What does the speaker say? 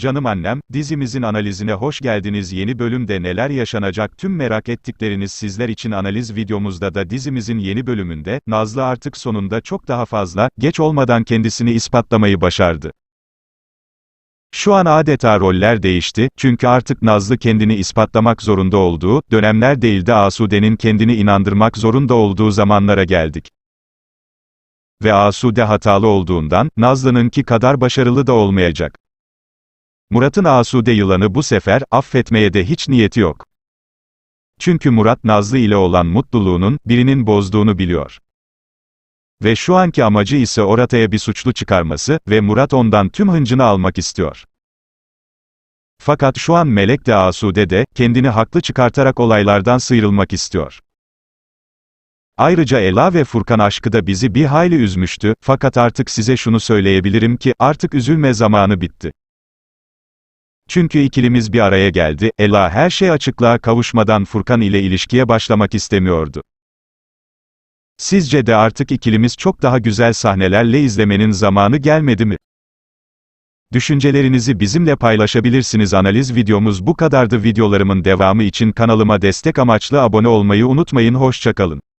Canım annem, dizimizin analizine hoş geldiniz. Yeni bölümde neler yaşanacak tüm merak ettikleriniz sizler için analiz videomuzda da dizimizin yeni bölümünde, Nazlı artık sonunda çok daha fazla, geç olmadan kendisini ispatlamayı başardı. Şu an adeta roller değişti, çünkü artık Nazlı kendini ispatlamak zorunda olduğu, dönemler değil de Asude'nin kendini inandırmak zorunda olduğu zamanlara geldik. Ve Asude hatalı olduğundan, Nazlı'nınki kadar başarılı da olmayacak. Murat'ın Asude yılanı bu sefer, affetmeye de hiç niyeti yok. Çünkü Murat Nazlı ile olan mutluluğunun, birinin bozduğunu biliyor. Ve şu anki amacı ise ortaya bir suçlu çıkarması ve Murat ondan tüm hıncını almak istiyor. Fakat şu an Melek de Asude de, kendini haklı çıkartarak olaylardan sıyrılmak istiyor. Ayrıca Ela ve Furkan aşkı da bizi bir hayli üzmüştü, fakat artık size şunu söyleyebilirim ki, artık üzülme zamanı bitti. Çünkü ikilimiz bir araya geldi, Ela her şey açıklığa kavuşmadan Furkan ile ilişkiye başlamak istemiyordu. Sizce de artık ikilimiz çok daha güzel sahnelerle izlemenin zamanı gelmedi mi? Düşüncelerinizi bizimle paylaşabilirsiniz. Analiz videomuz bu kadardı. Videolarımın devamı için kanalıma destek amaçlı abone olmayı unutmayın. Hoşçakalın.